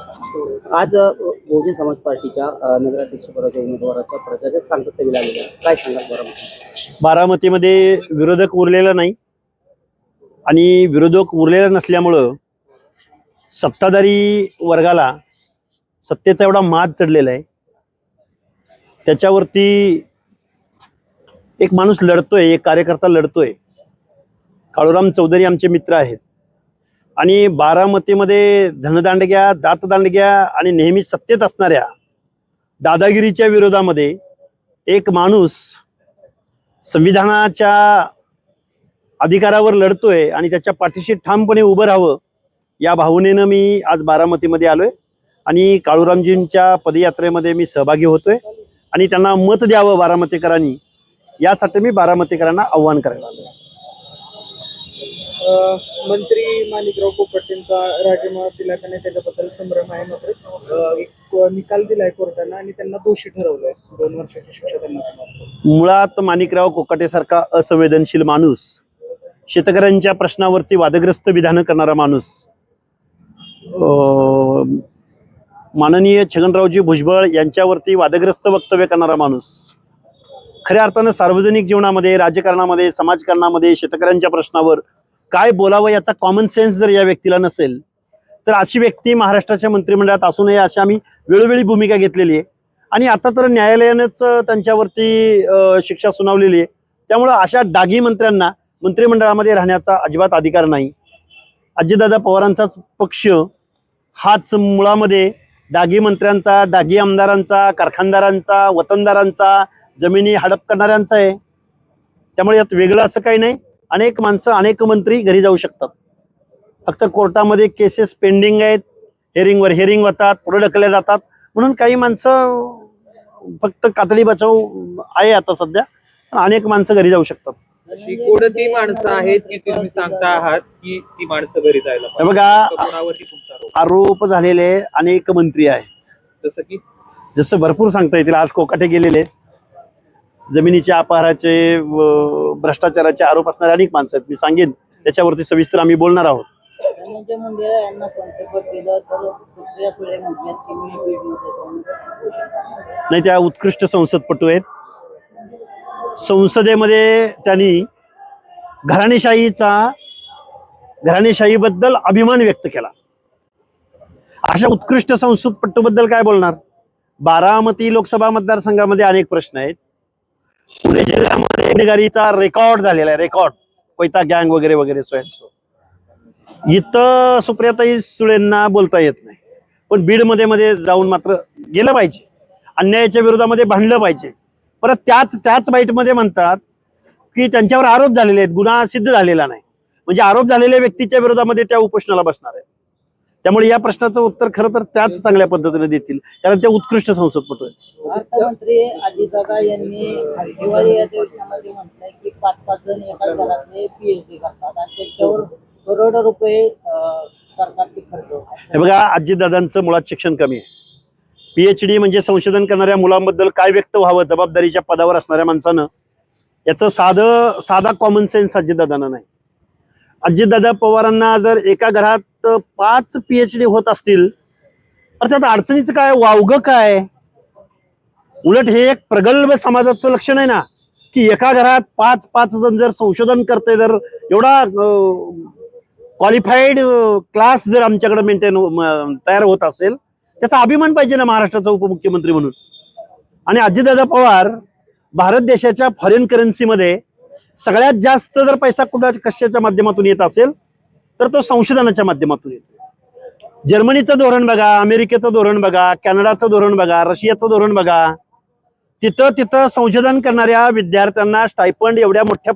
आज बहुजन समाज पार्टीच्या नगराध्यक्षपदाच्या उमेदवाराच्या प्रचाराच्या सांगता सभेला काय सांगाल बारामती? बारामतीमध्ये विरोधक उरलेला नाही आणि विरोधक उरलेला नसल्यामुळं सत्ताधारी वर्गाला सत्तेचा एवढा मात चढलेला आहे. त्याच्यावरती एक माणूस लढतोय एक कार्यकर्ता लढतोय. काळूराम चौधरी आमचे मित्र आहेत. आणि बारामतीमध्ये धनदांडग्या जातदांडग्या आणि नेहमी सत्तेत असणाऱ्या दादागिरीच्या विरोधामध्ये एक माणूस संविधानाच्या अधिकारावर लढतोय आणि त्याच्या पाठीशी ठामपणे उभं राहावं या भावनेनं मी आज बारामतीमध्ये आलोय. आणि काळूरामजींच्या पदयात्रेमध्ये मी सहभागी होतोय. आणि त्यांना मत द्यावं बारामतीकरांनी यासाठी मी बारामतीकरांना आव्हान करायला आलोय. आहे मंत्री माणिकराव कोकटेंचा राजीनामा दिला का नाही त्याच्याबद्दल संभ्रम आहे मात्र एक निकाल दिलाय कोर्टानं आणि त्यांना दोषी ठरवलंय. दोन वर्षाची शिक्षा त्यांना मुळात माणिकराव कोकाटेसारखा असंवेदनशील माणूस शेतकऱ्यांच्या प्रश्नावरती वादग्रस्त विधानं करणारा माणूस माननीय छगनरावजी भुजबळ यांच्यावरती वादग्रस्त वक्तव्य करणारा माणूस खऱ्या अर्थानं सार्वजनिक जीवनामध्ये राजकारणामध्ये समाजकारणामध्ये शेतकऱ्यांच्या प्रश्नावर काय बोलावं याचा कॉमन सेन्स जर या व्यक्तीला नसेल तर अशी व्यक्ती महाराष्ट्राच्या मंत्रिमंडळात असू नये अशी आम्ही वेळोवेळी भूमिका घेतलेली आहे. आणि आता तर न्यायालयानेच त्यांच्यावरती शिक्षा सुनावलेली आहे. त्यामुळं अशा डागी मंत्र्यांना मंत्रिमंडळामध्ये राहण्याचा अजिबात अधिकार नाही. अजितदादा पवारांचाच पक्ष हाच मुळामध्ये डागी मंत्र्यांचा डागी आमदारांचा कारखानदारांचा वतनदारांचा जमिनी हडप करणाऱ्यांचा आहे. त्यामुळे यात वेगळं असं काही नाही. अनेक माणसं अनेक मंत्री घरी जाऊ शकतात. फक्त कोर्टामध्ये केसेस पेंडिंग आहेत. हेअरिंगवर हेअरिंग होतात पुढे ढकलल्या जातात. म्हणून काही माणसं फक्त कातडी बचाव आहे आता सध्या. पण अनेक माणसं घरी जाऊ शकतात. अशी कोणती माणसं आहेत की तुम्ही सांगता आहात की ती माणसं घरी जायला हे पाहिजे? बघा कोणावरती तुमचा आरोप? आरोप झालेले अनेक मंत्री आहेत. जसं की? जसं भरपूर सांगता येतील आज कोकाटे गेलेले. आहेत. जमिनीच्या अपहाराचे भ्रष्टाचाराचे आरोप असणारे अनेक माणसं आहेत. मी सांगेन त्याच्यावरती सविस्तर आम्ही बोलणार आहोत. धनंजय मुंडे यांना संपर्क केलं तर सुप्रिया सुळे म्हटल्यात की मी बीडमध्ये नाही त्या उत्कृष्ट संसदपटू आहेत. संसदेमध्ये त्यांनी घराणेशाहीचा घराणेशाहीबद्दल अभिमान व्यक्त केला. अशा उत्कृष्ट संसदपटूबद्दल काय बोलणार? बारामती लोकसभा मतदारसंघामध्ये अनेक प्रश्न आहेत. पुणे जिल्ह्यामध्ये गुन्हेगारीचा रेकॉर्ड झालेला आहे रेकॉर्ड. कोयता गँग वगैरे वगैरे सो सो इथं सुप्रियाताई सुळेंना बोलता येत नाही. पण बीडमध्ये मध्ये जाऊन मात्र गेलं पाहिजे. अन्यायाच्या विरोधामध्ये भांडलं पाहिजे. परत त्याच त्याच बाईटमध्ये म्हणतात की त्यांच्यावर आरोप झालेले आहेत गुन्हा सिद्ध झालेला नाही. म्हणजे आरोप झालेल्या व्यक्तीच्या विरोधामध्ये त्या उपोषणाला बसणार आहे त्यामुळे या प्रश्नाचं उत्तर खरं तर त्याच चांगल्या पद्धतीने देतील. कारण त्या उत्कृष्ट संसदपटू आहेत. अर्थमंत्री अजितदादा यांनी दिवाळी या दिवसामध्ये म्हटलंय की पाच पाच जण एकाच घरातले पीएचडी करतात. आणि त्याच्यावर करोडो रुपये सरकारचे खर्च हे बघा आजीदादांचं मुळात शिक्षण कमी आहे. पीएच डी म्हणजे संशोधन करणाऱ्या मुलांबद्दल काय व्यक्त व्हावं जबाबदारीच्या पदावर असणाऱ्या माणसानं याचं साधं साधा कॉमन सेन्स अजितदादांना नाही. अजितदादा पवारांना जर एका घरात पाच पीएच डी होत असतील तर त्यात अडचणीचं काय वावगं काय? उलट हे एक प्रगल्भ समाजाचं लक्षण आहे ना की एका घरात पाच पाच जण जर संशोधन करते जर एवढा क्वालिफाईड क्लास जर आमच्याकडे हो, मेंटेन तयार होत असेल त्याचा अभिमान पाहिजे ना महाराष्ट्राचा उपमुख्यमंत्री म्हणून. आणि अजितदादा पवार भारत देशाच्या फॉरेन करन्सीमध्ये सगळ्यात जास्त जर पैसा कुठला कशाच्या माध्यमातून येत असेल तर तो संशोधनाच्या माध्यमातून येतो. जर्मनीचं धोरण बघा अमेरिकेचं धोरण बघा कॅनडाचं धोरण बघा रशियाचं धोरण बघा तिथं तिथं संशोधन करणाऱ्या विद्यार्थ्यांना स्टायपंड एवढ्या मोठ्या